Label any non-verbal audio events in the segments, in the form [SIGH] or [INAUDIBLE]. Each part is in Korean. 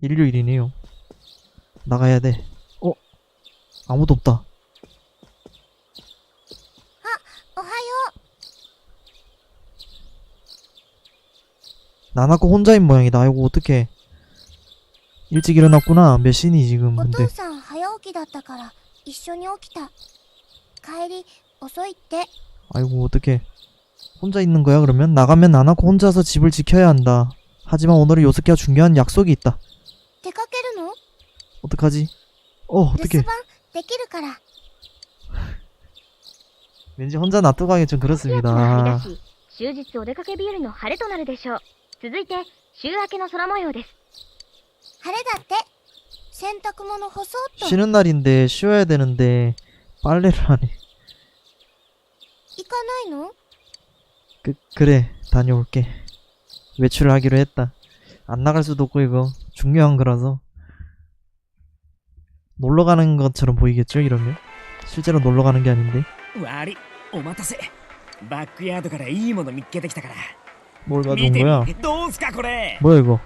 일요일이네요. 나가야 돼. 어? 아무도 없다. おはよ 나나코 혼자인 모양이다. 아이고 어떡해. 일찍 일어났구나. 몇 시니 지금 うお 근데. 父さん早起きだったから一緒に起きた帰り遅いって 아이고 어떡해. 혼자 있는 거야 그러면? 나가면 나나코 혼자서 집을 지켜야 한다. 하지만 오늘은 요스케와 중요한 약속이 있다. 出かけるの 어떡하지? 어 留 어떡해. 守番できるから 왠지 혼자 놔두고 가기 좀 気圧が張 그렇습니다. り出し終日お出かけ日和の晴れとなるでしょう続いて週明けの空模様です晴れだって洗濯物干そうっと 쉬는 날인데 쉬어야 되는데 빨래를 하네. 行かないの 그, 그래 다녀올게. 외출을 하기로 했다. 안 나갈 수도 없고 이거 중요한 거라서 놀러 가는 것처럼 보이겠죠 이러면 실제로 놀러 가는 게 아닌데 悪いお待たせバックヤードからいいもの見っけてきたから 뭘 가져온 見て 거야? みどうすかこれ 뭐야 이거?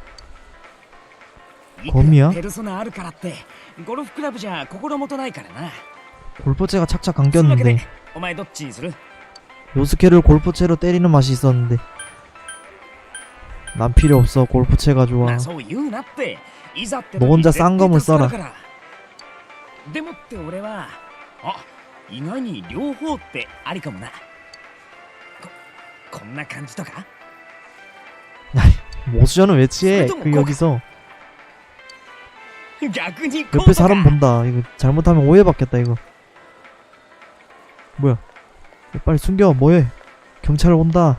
いくらゴミやペルソナあるからってゴルフクラブじゃ心もとないからな 골프채가 착착 そういうわけで 감겼는데 お前どっちにする 요스케를 골프채로 때리는 맛이 있었는데 난 필요 없어 골프채가 ま 좋아 あそう言うなっていざって너 혼자 싼 검을 써라. 絶対助かるからでもって俺はあ意外に両方ってありかもなここんな感じとか 모수전은 왜 취해 그래도 그 뭐 여기서 逆にこう 옆에 사람 본다 이거 잘못하면 오해받겠다 이거 뭐야 야, 빨리 숨겨 뭐해 경찰 온다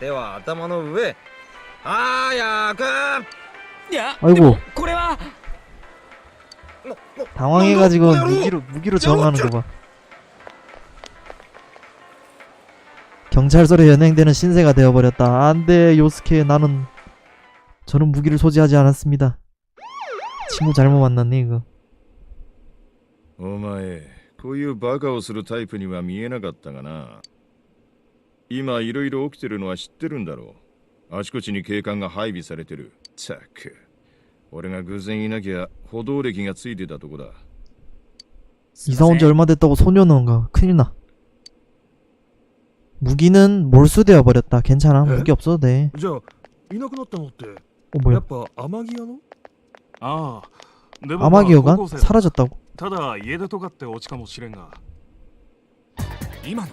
手は頭の上早くいや 아이고 でもこれは 너, 너, 당황해가지고 너, 너, 너, 무기로 무기로 저항하는 거 봐. 경찰서로 연행되는 신세가 되어버렸다. 안돼 요스케 나는 저는 무기를 소지하지 않았습니다. 친구 잘못 만났네 이거. お前こういうバカをするタイプには見えなかったがな 今いろいろ起きてるのは知ってるんだろうあちこちに警官が配備されてるったく俺が偶然いなきゃ歩道歴がついてたとこだ 이사 온 지 얼마 됐다고 소녀는가 큰일 나. 무기는 몰수되어 버렸다. 괜찮아 에? 무기 없어도 돼. じゃあいなくなったのって 어 や 뭐야? っぱ天城屋のああでもまあ 아마기어가 高校生だ 사라졌다고? ただ家出とかってオチかもしれんが今の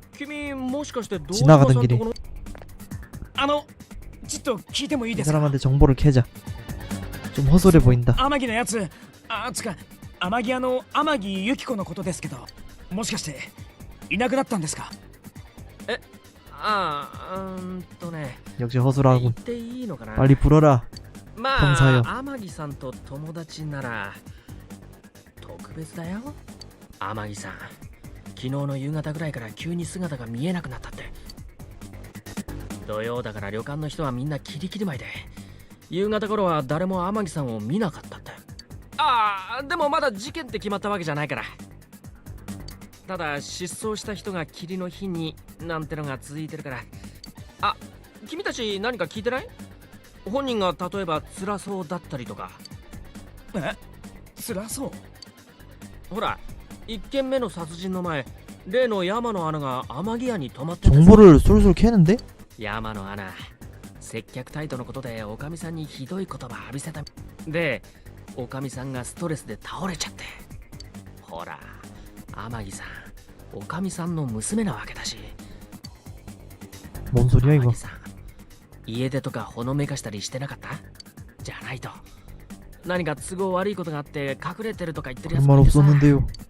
君もしかしてどう 지나가던 길이. あのちょっと聞いてもいい 이 ですか 사람한테 정보를 캐자. 좀 허술해 보인다. 天城のやつあつか天城屋の天城由紀子のことですけどもしかしていなくなったんですかえああうーんとね 역시 言 허술하군. っていいのかな 빨리 불어라. ま 검사요. あ天城さんと友達なら特別だよ天城さん 昨日の夕方ぐらいから急に姿が見えなくなったって。土曜だから旅館の人はみんなキリキリ前で。夕方頃は誰も天城さんを見なかったって。ああでもまだ事件って決まったわけじゃないから。ただ失踪した人が霧の日になんてのが続いてるから。あ君たち何か聞いてない？本人が例えば辛そうだったりとか。え？辛そう？ほら1件目の殺人の前例の山野アナが天城屋に泊まっててさ 정보를 쏠쏠 캐는데? 山野アナ接客態度のことでおかみさんにひどい言葉浴びせたで おかみさんがストレスで倒れちゃってほら天城さんおかみさんの娘なわけだし 뭔 소리야 天 이거 城さん家出とかほのめかしたりしてなかったじゃないと何か都合悪いことがあって隠れてるとか言ってるや 그런 つ 말 もいてさ 없었는데요 あーなんか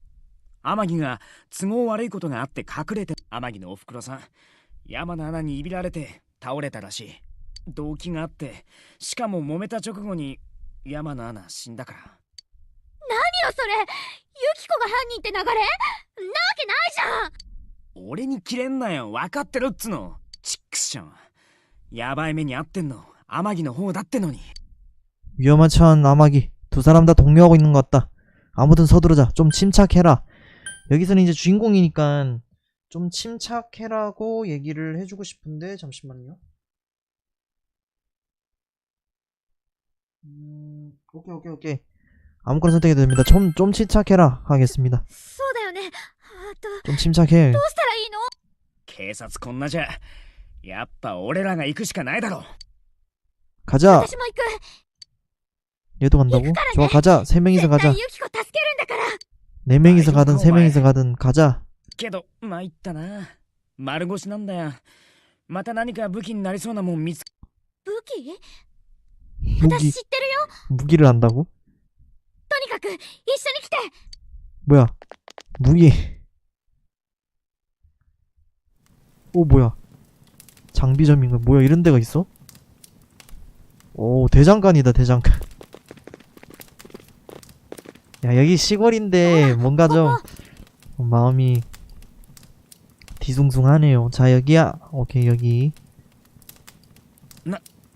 天城が都合悪いことがあって隠れて天城のおふくろさん山の穴にいびられて倒れたらしい動機があってしかも揉めた直後に山の穴死んだから何よそれユキコが犯人って流れなわけないじゃん俺に切れんなよ分かってるっつのチックションやばい目に遭ってんの天城の方だってのに 위험한 차원 아마기 두 사람 다 동요하고 있는 것 같다 아무튼 서두르자 좀 침착해라 여기서는 이제 주인공이니까 좀 침착해라고 얘기를 해주고 싶은데 잠시만요 음, 오케이 오케이 오케이 아무거나 선택해도 됩니다 좀, 좀 침착해라 하겠습니다 そうだよねあとど 좀 침착해 うしたらいいの警察こんなじゃやっぱ俺らが行くしかないだろ 가자 私も行く 얘도 간다고? 이거라네. 좋아 가자 세 명이서 絶 가자 네 명이서 가든 세 아이고, 명이서 가든 가자 けど参ったな丸腰なんだよまた何か武器になりそうなもん見つ武器私 무기 知ってるよ 무기를 안다고? とにかく一緒に来て 뭐야 무기 오 뭐야 장비점인가 뭐야 이런 데가 있어? 오 대장간이다 대장간 야 여기 시골인데 뭔가 좀 마음이 뒤숭숭하네요 자 여기야 오케이 여기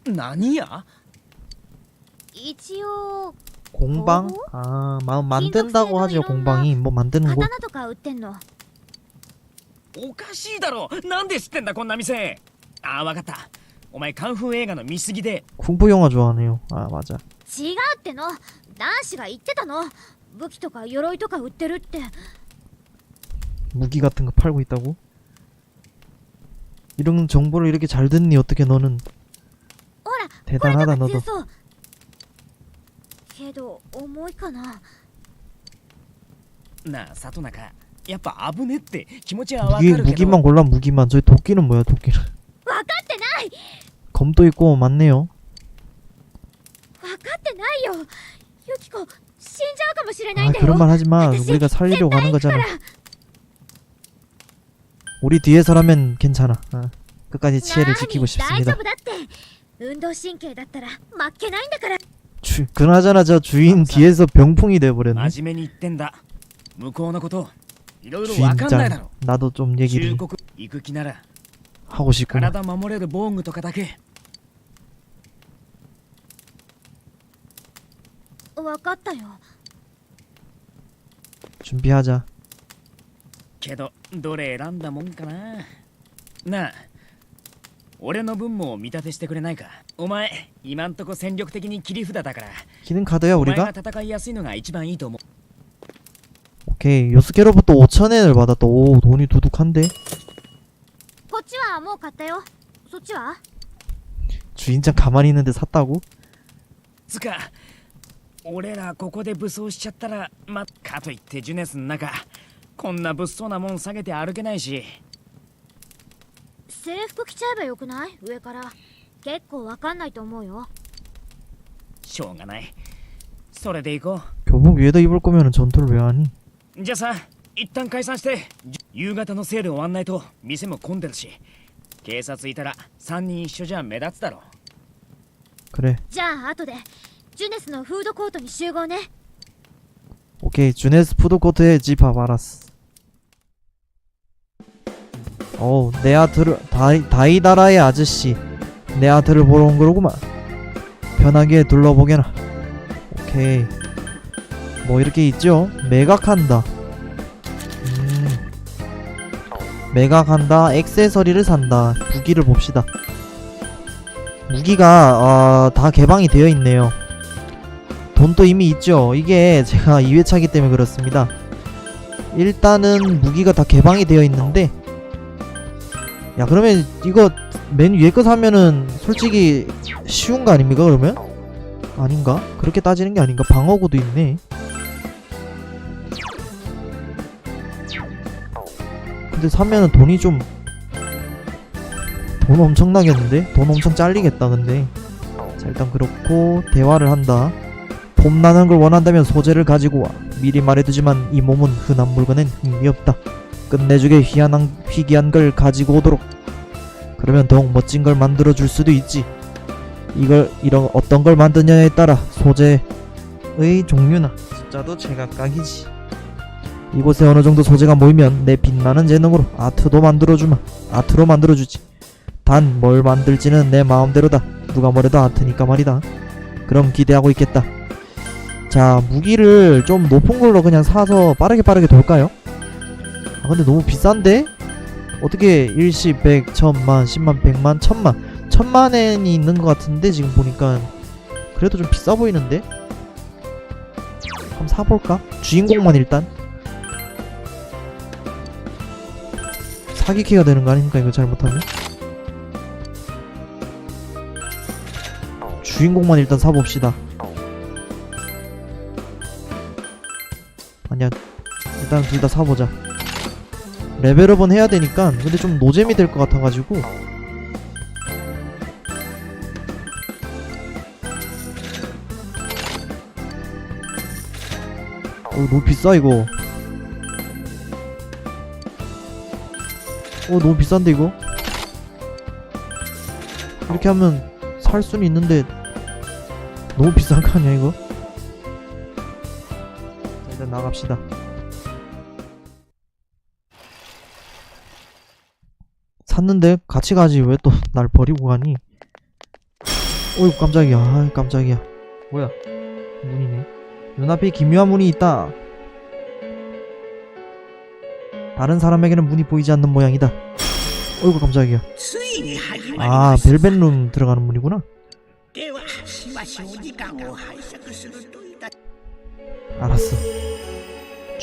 何や一応 공방? 어? 아 마, 만든다고 하죠 공방이 뭐 만드는 곳 刀とか売ってんのおかしいだろなんで知ってんだこんな店ああわかったお前カンフー映画の見すぎで 쿵푸 영화 좋아하네요 아 맞아 違うっての男子が言ってたの 武器とか鎧とか売ってるって 무기 같은 거 팔고 있다고? 이런 정보를 이렇게 잘 듣니 어떻게 너는 ほらこれと 대단하다 か 너도 強そうけど重いかななあ里中やっぱ危ねって気持ちはわか 무기 るけど 무기만 골라 무기만 저기 도끼는 뭐야 도끼는 分かってない 검도 있고 많네요 分かってないよユキコ 아 그런 말 하지 마. 우리가 살리려고 하는 거잖아. 우리 뒤에서라면 괜찮아. 아, 끝까지 치해를 지키고 싶습니다. 주, 그나저나 저 주인 뒤에서 병풍이 돼버렸네. 주인장 나도 좀 얘기를 하고 싶구나. 体守れる防具とかだけ分かったよ 준비하자 けどどれ選んだもんかななあ俺の分も見立てしてくれないかお前今んとこ戦力的に切り札だから 기능 카드야 お前 우리가? が戦いやすいのが一番いいと思う 오케이 요스케로부터 5천엔을 받았다 오 돈이 두둑한데 こっちはもう買ったよそっちは 주인장 가만히 있는데 샀다고? つか 俺らここで武装しちゃったらまかといってジュネスの中こんな物騒なもん下げて歩けないし制服着ちゃえばよくない上から結構わかんないと思うよしょうがない それで行こ 교복 위에다 입을 거면 전투를 왜 하니? うじゃあさ一旦解散してじ夕方のセール終わんないと店も混んでるし警察いたら3人一緒じゃ目立つだろ 그래 じゃあ後で ジュネスのフードコートに集合ね 오케이 주네스 푸드코트에 집합 알았어 어우 내 아들을 다이, 다이다라의 아저씨 내 아들을 보러 온 거로구만 편하게 둘러보게나 오케이 뭐 이렇게 있죠 매각한다 음 매각한다 액세서리를 산다 무기를 봅시다 무기가 어, 다 개방이 되어 있네요 돈도 이미 있죠. 이게 제가 2회차기 때문에 그렇습니다. 일단은 무기가 다 개방이 되어 있는데 야 그러면 이거 맨 위에 거 사면은 솔직히 쉬운 거 아닙니까 그러면? 아닌가? 그렇게 따지는 게 아닌가? 방어구도 있네. 근데 사면은 돈이 좀 돈 엄청나겠는데? 돈 엄청 잘리겠다 근데 자 일단 그렇고 대화를 한다 봄나는 걸 원한다면 소재를 가지고 와. 미리 말해두지만 이 몸은 흔한 물건엔 힘이 없다. 끝내주게 희한한, 희귀한 걸 가지고 오도록. 그러면 더욱 멋진 걸 만들어 줄 수도 있지. 이걸, 이런, 어떤 걸 만드냐에 따라 소재의 종류나 숫자도 제각각이지. 이곳에 어느 정도 소재가 모이면 내 빛나는 재능으로 아트도 만들어주마. 아트로 만들어주지. 단 뭘 만들지는 내 마음대로다. 누가 뭐래도 아트니까 말이다. 그럼 기대하고 있겠다. 자 무기를 좀 높은 걸로 그냥 사서 빠르게 빠르게 돌까요? 아 근데 너무 비싼데? 어떻게 일시 백 천만 십만 백만 천만 천만엔이 있는 것 같은데 지금 보니까 그래도 좀 비싸 보이는데? 한번 사볼까? 주인공만 일단 사기캐가 되는 거 아닙니까 이거 잘못하면? 주인공만 일단 사봅시다 아니야. 일단 둘 다 사보자. 레벨업은 해야 되니까 근데 좀 노잼이 될 것 같아가지고. 어 너무 비싸 이거. 어 너무 비싼데 이거? 이렇게 하면 살 수는 있는데 너무 비싼 거 아니야 이거? 자, 일단 나갑시다. 샀는데 같이 가지 왜 또 날 버리고 가니? 오이 깜짝이야. 아이 깜짝이야. 뭐야? 문이네. 눈앞에 기묘한 문이 있다. 다른 사람에게는 문이 보이지 않는 모양이다. 어이구 깜짝이야. 아 벨벳룸 들어가는 문이구나. 알았어.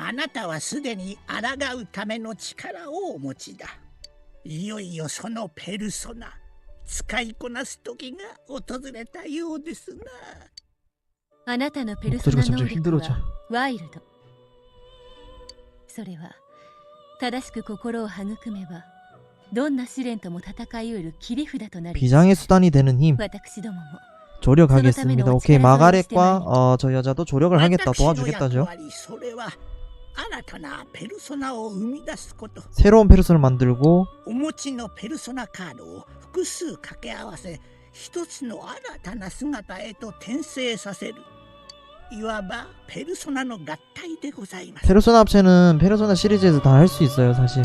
あなたはすでに抗うための力をお持ちだいよいよそのペルソナ使いこなす時が訪れたようですなあなたのペルソナ 목소리가 能 점점 力 힘들어져. はワイルドそれは正しく心を育めばどんな試練とも戦いうる切り札となり 비장의 수단이 되는 힘. 私どもも 조력하겠습니다. 오케이 마가렛과 어, 저 여자도 조력을 하겠다 私の 도와주겠다죠. 새로운 페르소를 만들고 お持ちのペルソナカードを複数掛け合わせ一つの新たな姿へと転生させるいわばペルソナの合体でございます 페르소나 합체는 페르소나 시리즈에서 다 할 수 있어요 사실.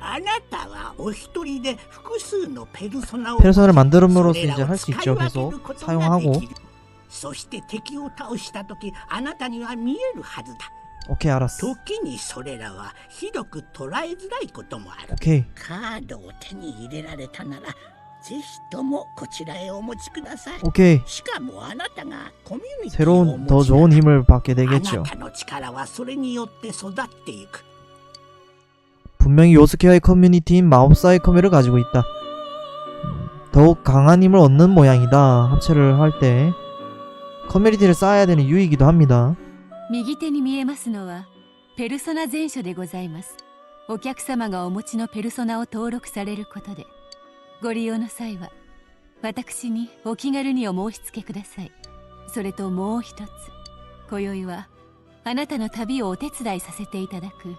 あなたはお一人で複数のペルソナを 페르소나를 만들음으로써 それら 이제 を 할 수 使い 있죠. 分け 계속 ることが 사용하고 できるそして敵を倒した時あなたには見えるはずだ 오케이 알았어. 時にそれらはひどく捉えづらいこともある 오케이 カードを手に入れられたなら ぜひともこちらへお持ちください 오케이 しかもあなたがコミュニティを 새로운 お 더 持ちな 좋은 ら 힘을 받게 あ 되겠죠 なたの力はそれによって育っていく 분명히 요스케와의 커뮤니티인 마법사의 커뮤를 가지고 있다 음, 더욱 강한 힘을 얻는 모양이다 합체를 할 때 커뮤니티를 쌓아야 되는 이유이기도 합니다 右手に見えますのはペルソナ全書でございますお客様がお持ちのペルソナを登録されることでご利用の際は私にお気軽にお申し付けくださいそれともう一つ今宵はあなたの旅をお手伝いさせていただく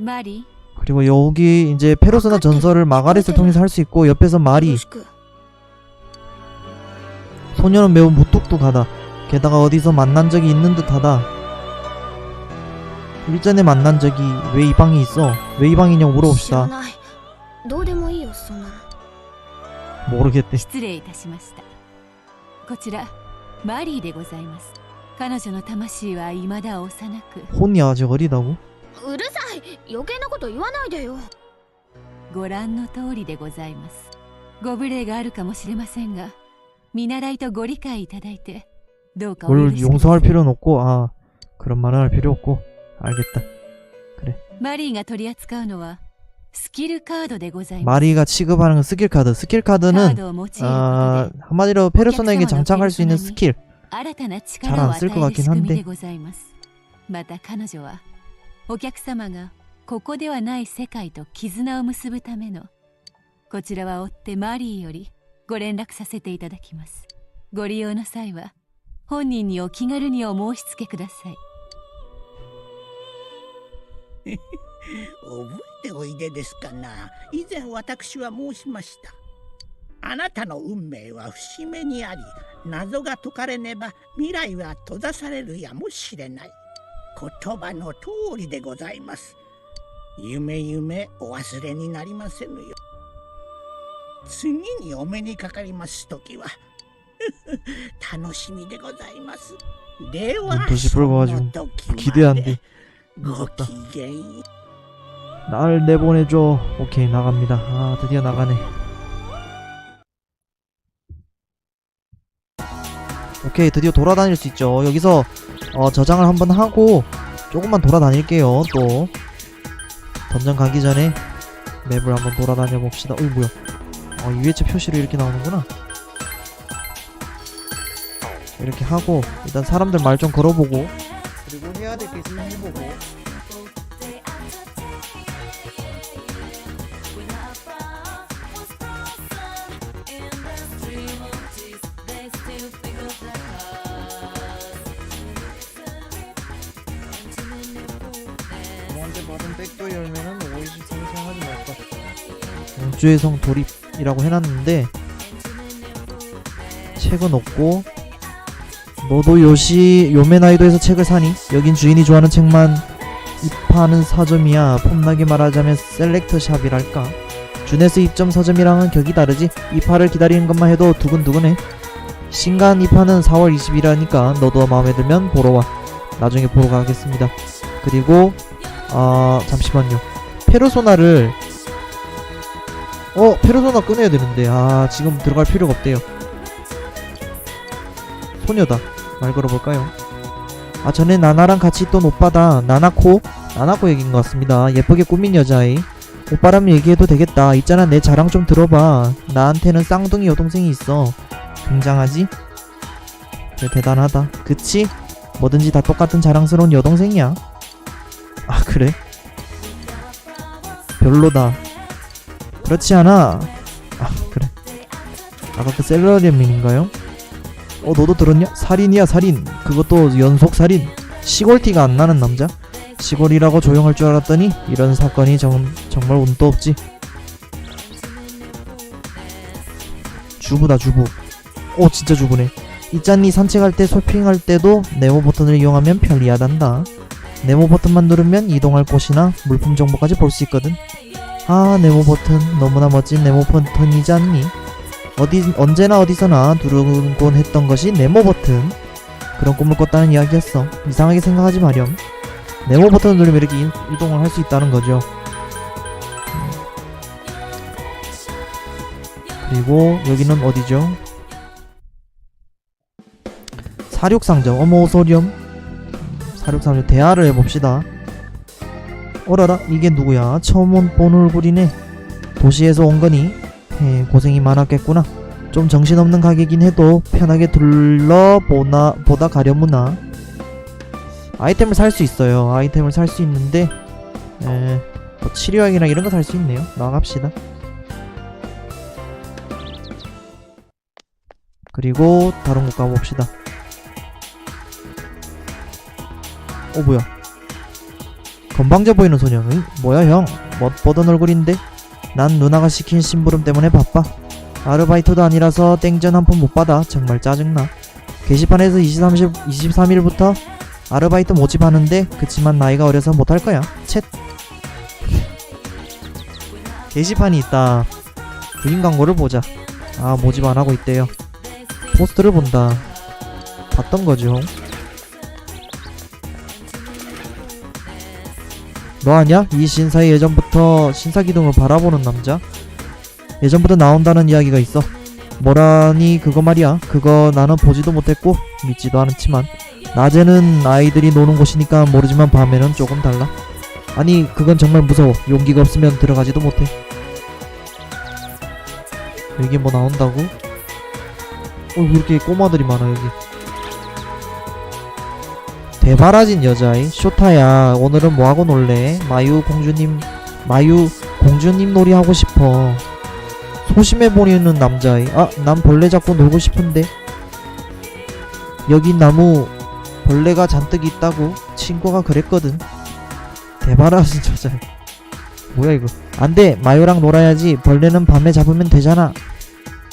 마리 그리고 여기 이제 페르소나 전설을 마가렛을 통해서 할 수 있고 옆에서 말이 소녀는 매우 무뚝뚝하다. 게다가 어디서 만난 적이 있는 듯하다. 일전에 만난 적이 왜 이 방에 있어? 왜 이 방이냐고 知ら 물어봅시다. ないどうでもいいよそんなの 모르겠대. 失礼いたしましたこちらマリーでございます彼女の魂は未だ幼く 혼이 아직 어리다고? うるさい余計なこと言わないでよご覧の通りでございますご無礼があるかもしれませんが 見習いとご理解いただいてどうかお許しください。뭘 용서할 필요는 없고 아 그런 말은 할 필요 없고 알겠 다. 그 래. 마리가取り扱うのは스킬 카드でございます.마리가 취급하는 건 스킬 카 드. 스킬 카드는 아, 한마디로 페르소나에게 장착할 수 있는 스 킬. 잘 안 쓸 것 같긴 한 데. また彼女はお客様がここではない世界と絆を結ぶためのこちらは追ってマリーよりご連絡させていただきます。ご利用の際は本人にお気軽にお申し付けください。[LAUGHS] 覚えておいでですかな。以前私は申しました。あなたの運命は節目にあり謎が解かれねば未来は閉ざされるやもしれない。言葉の通りでございます。夢夢お忘れになりませぬよ次にお目にかかります時は楽しみでございますでは 눈빛이 その 붉어가지고 時まで 기대한데 ご 무섭다. きげんよう 날 내보내줘. 오케이 나갑니다. 아 드디어 나가네. 오케이 드디어 돌아다닐 수 있죠. 여기서 어, 저장을 한번 하고 조금만 돌아다닐게요. 또 던전 가기 전에 맵을 한번 돌아다녀 봅시다. 어이 뭐야? 어, 유해체 표시로 이렇게 나오는구나. 이렇게 하고 일단 사람들 말 좀 걸어보고. 그리고 해야 될 게 있으면 해보고. 저한테 받은 백도 열매는 오이시 생성하지 말까? 우주의 성 돌입 이라고 해놨는데 책은 없고 너도 요시 요메나이도에서 책을 사니? 여긴 주인이 좋아하는 책만 입하는 서점이야. 폼나게 말하자면 셀렉터 샵이랄까? 주네스 입점 서점이랑은 격이 다르지. 입하를 기다리는 것만 해도 두근두근해. 신간 입하는 4월 20일이라니까. 너도 마음에 들면 보러 와. 나중에 보러 가겠습니다. 그리고 아 잠시만요. 페르소나를 어 페르소나 꺼내야 되는데. 아 지금 들어갈 필요가 없대요. 소녀다. 말 걸어볼까요? 아 전에 나나랑 같이 있던 오빠다. 나나코? 나나코 얘기인 것 같습니다. 예쁘게 꾸민 여자아이 오빠라면 얘기해도 되겠다. 있잖아 내 자랑 좀 들어봐. 나한테는 쌍둥이 여동생이 있어. 굉장하지? 그래 대단하다. 그치? 뭐든지 다 똑같은 자랑스러운 여동생이야. 아 그래? 별로다 그렇지 않아. 아 그래. 아까 그 셀러리맨인가요? 어 너도 들었냐? 살인이야 살인. 그것도 연속 살인. 시골티가 안 나는 남자? 시골이라고 조용할 줄 알았더니 이런 사건이 정, 정말 운도 없지. 주부다 주부. 오 진짜 주부네. 있잖니 산책할 때 쇼핑할 때도 네모 버튼을 이용하면 편리하단다. 네모 버튼만 누르면 이동할 곳이나 물품 정보까지 볼 수 있거든 아 네모 버튼. 너무나 멋진 네모 버튼이지 않니? 어디 언제나 어디서나 두르곤 했던 것이 네모 버튼. 그런 꿈을 꿨다는 이야기였어. 이상하게 생각하지 마렴. 네모 버튼을 누르면 이렇게 이동을 할 수 있다는 거죠. 그리고 여기는 어디죠? 사륙상점. 어머 소렴. 사륙상점 대화를 해봅시다. 어라라 이게 누구야? 처음 온본 얼굴이네. 도시에서 온 거니? 헤 고생이 많았겠구나. 좀 정신없는 가게긴 해도 편하게 둘러보나 보다 가려무나. 아이템을 살 수 있어요. 아이템을 살 수 있는데 에, 뭐 치료약이나 이런 거 살 수 있네요. 나갑시다. 그리고 다른 곳 가봅시다. 어 뭐야 건방져 보이는 응? 뭐야 형? 멋보던 얼굴인데? 난 누나가 시킨 심부름 때문에 바빠. 아르바이트도 아니라서 땡전 한 푼 못 받아. 정말 짜증나. 게시판에서 23일, 23일부터 아르바이트 모집하는데 그치만 나이가 어려서 못할 거야. 챗 게시판이 있다. 부인 광고를 보자. 아 모집 안 하고 있대요. 포스트를 본다. 봤던 거죠 너 아냐? 이 신사의 예전부터 신사 기둥을 바라보는 남자? 예전부터 나온다는 이야기가 있어. 뭐라니 그거 말이야. 그거 나는 보지도 못했고 믿지도 않지만 낮에는 아이들이 노는 곳이니까 모르지만 밤에는 조금 달라. 아니 그건 정말 무서워. 용기가 없으면 들어가지도 못해. 여기 뭐 나온다고? 어, 왜 이렇게 꼬마들이 많아 여기. 대바라진 여자아이 쇼타야 오늘은 뭐하고 놀래? 마유 공주님 마유 공주님 놀이 하고 싶어. 소심해 보이는 남자아이 아 난 벌레 잡고 놀고 싶은데. 여기 나무 벌레가 잔뜩 있다고 친구가 그랬거든. 대바라진 [LAUGHS] 여자아이 뭐야 이거? 안돼. 마유랑 놀아야지. 벌레는 밤에 잡으면 되잖아.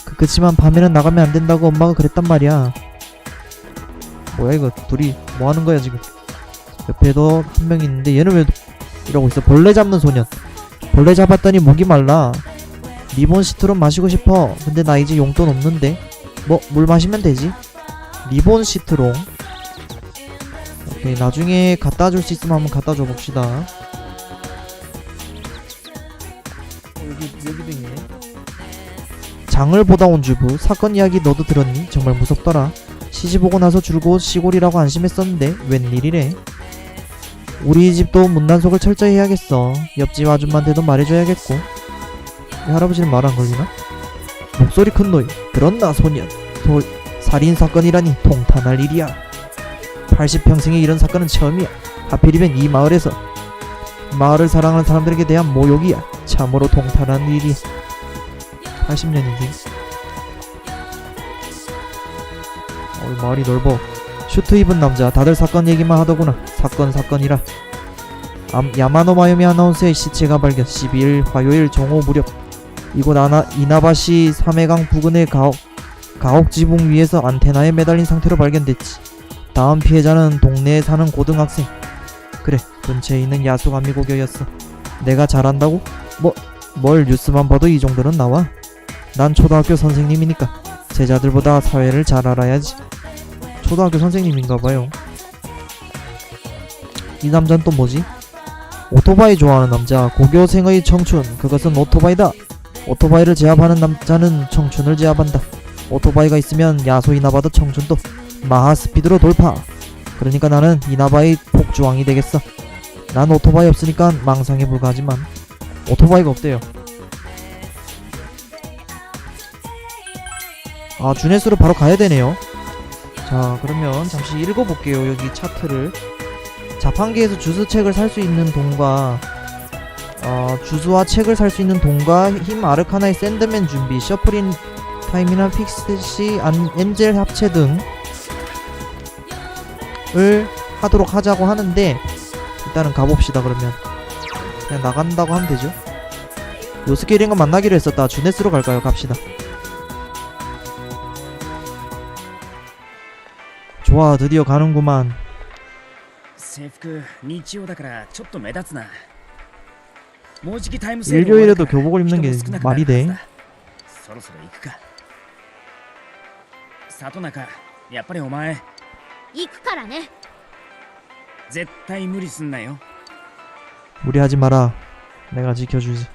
그, 그치만 밤에는 나가면 안 된다고 엄마가 그랬단 말이야 뭐야 이거 둘이 뭐 하는 거야 지금? 옆에도 한 명 있는데 얘는 왜 이러고 있어? 벌레 잡는 소년. 벌레 잡았더니 목이 말라. 리본 시트로 마시고 싶어. 근데 나 이제 용돈 없는데. 뭐 물 마시면 되지? 리본 시트롱 오케이 나중에 갖다 줄 수 있으면 한번 갖다 줘 봅시다. 어, 여기 여기도 있네. 장을 보다 온 주부 사건 이야기 너도 들었니? 정말 무섭더라 시집 오고 나서 줄곧 시골이라고 안심했었는데 웬일이래? 우리 집도 문단속을 철저히 해야겠어. 옆집 아줌마한테도 말해줘야겠고. 이 할아버지는 말 안 걸리나? 목소리 큰 노인 들었나 소년? 소, 살인사건이라니 통탄할 일이야. 80평생에 이런 사건은 처음이야. 하필이면 이 마을에서. 마을을 사랑하는 사람들에게 대한 모욕이야. 참으로 통탄한 일이. 80년이 지 어, 마을이 넓어. 슈트 입은 남자, 다들 사건 얘기만 하더구나. 사건 사건이라. 암, 야마노 마요미 아나운서의 시체가 발견. 12일 화요일 정오 무렵 이곳 아나 이나바시 삼해강 부근의 가옥 가옥 지붕 위에서 안테나에 매달린 상태로 발견됐지. 다음 피해자는 동네에 사는 고등학생. 그래, 근처에 있는 야수가미 고교였어. 내가 잘한다고? 뭐, 뭘 뉴스만 봐도 이 정도는 나와? 난 초등학교 선생님이니까 제자들보다 사회를 잘 알아야지. 초등학교 선생님인가봐요. 이 남자는 또 뭐지? 오토바이 좋아하는 남자, 고교생의 청춘, 그것은 오토바이다. 오토바이를 제압하는 남자는 청춘을 제압한다. 오토바이가 있으면 야소 이나바도 청춘도 마하 스피드로 돌파. 그러니까 나는 이나바의 폭주왕이 되겠어. 난 오토바이 없으니까 망상에 불과하지만 오토바이가 없대요. 아 주네스로 바로 가야 되네요. 자 그러면 잠시 읽어볼게요 여기 차트를. 자판기에서 주스책을 살 수 있는 돈과 어, 주스와 책을 살 수 있는 돈과 힘 아르카나의 샌드맨 준비 셔플인 타임이나 픽스시 안, 엔젤 합체 등을 하도록 하자고 하는데 일단은 가봅시다 그러면. 그냥 나간다고 하면 되죠? 요스케링과 만나기로 했었다. 주네스로 갈까요? 갑시다 좋아 드디어 가는구만 制服日曜だからちょっと目立つなもうじきタイムセール 일요일에도 終わるから 교복을 입는 게 人も少なくなる 말이 돼 はずだそろそろ行くか里中やっぱりお前行くからね絶対無理すんなよ 무리하지 마라 내가 지켜주지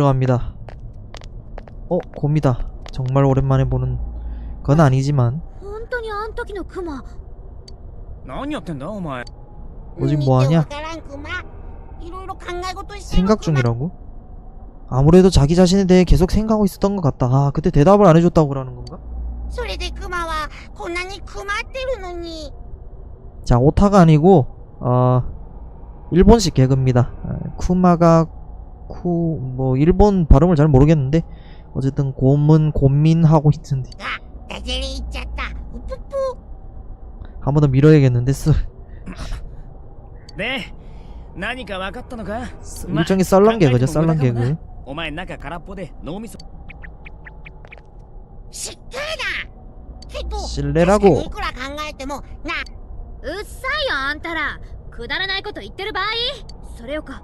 들어갑니다. 어, 곰이다. 정말 오랜만에 보는 건 아니지만. 오직 뭐하냐? 생각 중이라고? 아무래도 자기 자신에 대해 계속 생각하고 있었던 것 같다. 아, 그때 대답을 안 해줬다고 그러는 건가? 자, 오타가 아니고 어 일본식 개그입니다. 아, 쿠마가 쿠, 뭐, 일본 발음을 잘 모르겠는데, 어쨌든, 곰은 곰민하고 있는데, ダジャレ言っちゃったうぷぷ 한 번 더 밀어야겠는데, 쓰, で何か分かったのかま 일종의 썰렁 개그죠, 考えても 썰렁 無駄かも 개그. なお前中空っぽで脳みそ知ってるだけど 실례라고. 確かにいくら考えてもなうっさいよあんたらくだらないこと言ってる場合それよか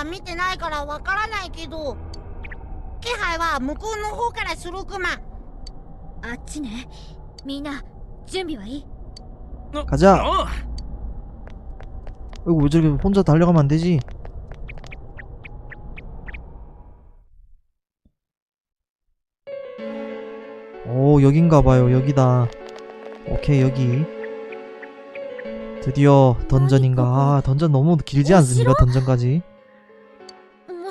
クマは見てないからわからないけど気配は向こうの方からするクマあっちねみんな準備はいい 가자! おう 이거 왜 저렇게 혼자 달려가면 안 되지? 오, 여긴가 봐요. 여기다. 오케이, 여기. 드디어 던전인가. 아, 던전 너무 길지 않습니까? 던전까지.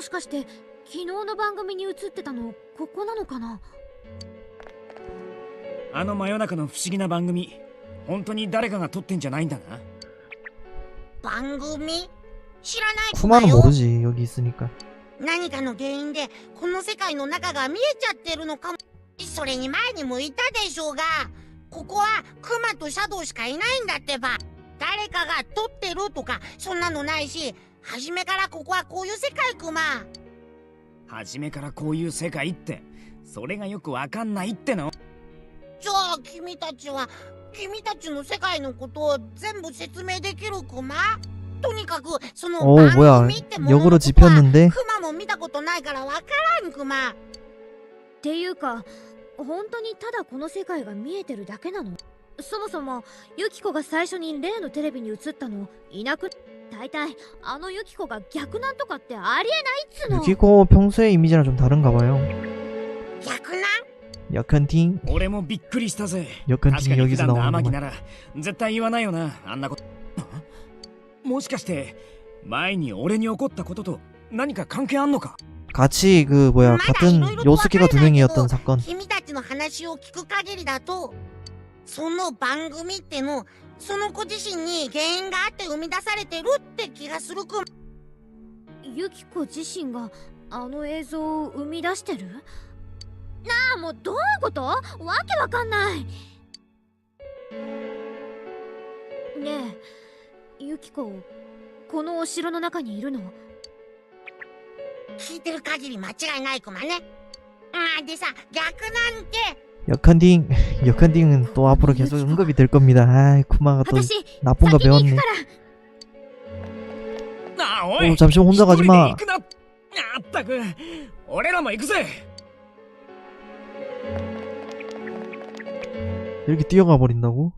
もしかして昨日の番組に映ってたのここなのかなあの真夜中の不思議な番組本当に誰かが撮ってんじゃないんだな番組知らないクマ 쿠마는 よ 모르지. 여기 있으니까. 何かの原因でこの世界の中が見えちゃってるのかもそれに前にも言ったでしょうがここはクマとシャドウしかいないんだってば誰かが撮ってるとかそんなのないし 初めからここはこういう世界クマ初めからこういう世界ってそれがよくわかんないっての？じゃあ君たちは君たちの世界のことを全部説明できるクマとにかくその番組ってものとかクマも見たことないからわからんクマっていうか本当にただこの世界が見えてるだけなの？そもそもユキコが最初に例のテレビに映ったのいなく大体あのユキコが逆なんとかってありえないっつの 유키코 평소의 이미지랑 좀 다른가 봐요. 逆なん 약한 팀, 俺もびっくりしたぜ 약한 確か 팀 に普 여기서 段の 나오는 天城 거 なら絶対言わないよなあんなこともしかして前に俺に起こったことと何か関係あんのか 같이 그 뭐야 같은 요스케가 두 명이었던 사건 君たちの話を聞く限りだとその番組っての その子自身に原因があって生み出されてるって気がするくユキコ自身があの映像を生み出してる？なあもうどういうこと？わけわかんない。ねえユキコこのお城の中にいるの？聞いてる限り間違いないくまね。あでさ逆なんて 역한딩 [LAUGHS] 역한딩은 또 앞으로 계속 언급이 될 겁니다. 아 쿠마가 또 나쁜 거 배웠네. 오 잠시만 혼자 가지 마. 이렇게 뛰어가 버린다고?